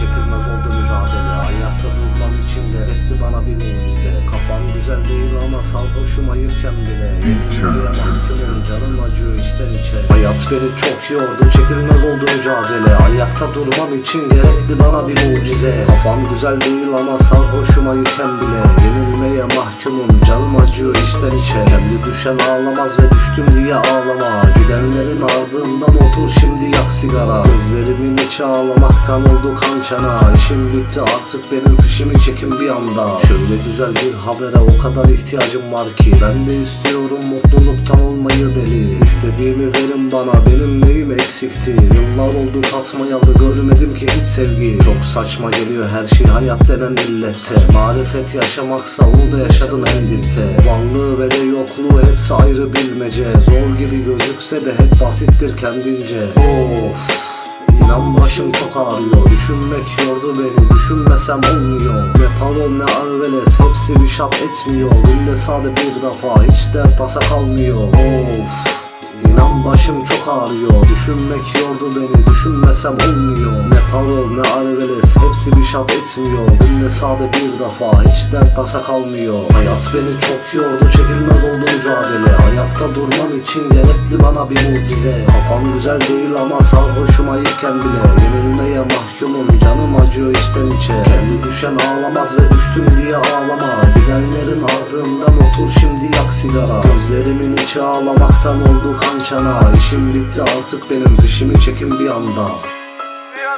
çekilmez oldu mücadele. Ayakta durmam için gerekli bana bir mucize. Kafam güzel değil ama sarhoşum ayırken bile. Yenilmeye mahkumum canım acıyor içten içe. Hayat beni çok yordu çekilmez oldu mücadele. Ayakta durmam için gerekli bana bir mucize. Kafam güzel değil ama sarhoşum ayırken bile. Yenilmeye mahkumum canım acıyor içten içe. Kendi düşen ağlamaz ve düştüm diye ağlama. Gidenlerin ardından otur şimdi yak sigara İçi ağlamaktan oldu kan çana. İşim bitti artık benim fişimi çekin bir anda. Şöyle güzel bir habere o kadar ihtiyacım var ki. Ben de istiyorum mutluluktan olmayı deli. İstediğimi verin bana benim neyim eksikti? Yıllar oldu tatmayalı görmedim ki hiç sevgi. Çok saçma geliyor her şey hayat denen illette Marifet yaşamaksa onu da yaşadım en Varlığı ve de yokluğu hepsi ayrı bilmece. Zor gibi gözükse de hep basittir kendince. Of İnan başım çok ağrıyor. Düşünmek yordu beni Düşünmesem olmuyor. Ne parol ne arveles Hepsi bir şap etmiyor. Günde sade bir defa Hiç dert tasa kalmıyor. Of İnan başım çok ağrıyor. Düşünmek yordu beni Düşünmesem olmuyor. Ne parol ne arveles Hepsi bir şap etmiyor. Günde sade bir defa Hiç dert tasa kalmıyor. Hayat beni çok yordu Çekilmez oldu mücadele ayakta durmam için gerekli bana bir mucize. Kafam güzel değil ama sarhoşum ayıkken bile. Yenilmeye mahkumum canım acıyor içten içe. Kendi düşen ağlamaz ve düştüm diye ağlama. Gidenlerin ardından otur şimdi yak sigara. Gözlerimin içi ağlamaktan oldu kan çana. İşim bitti artık benim dişimi çekin bir anda. Bir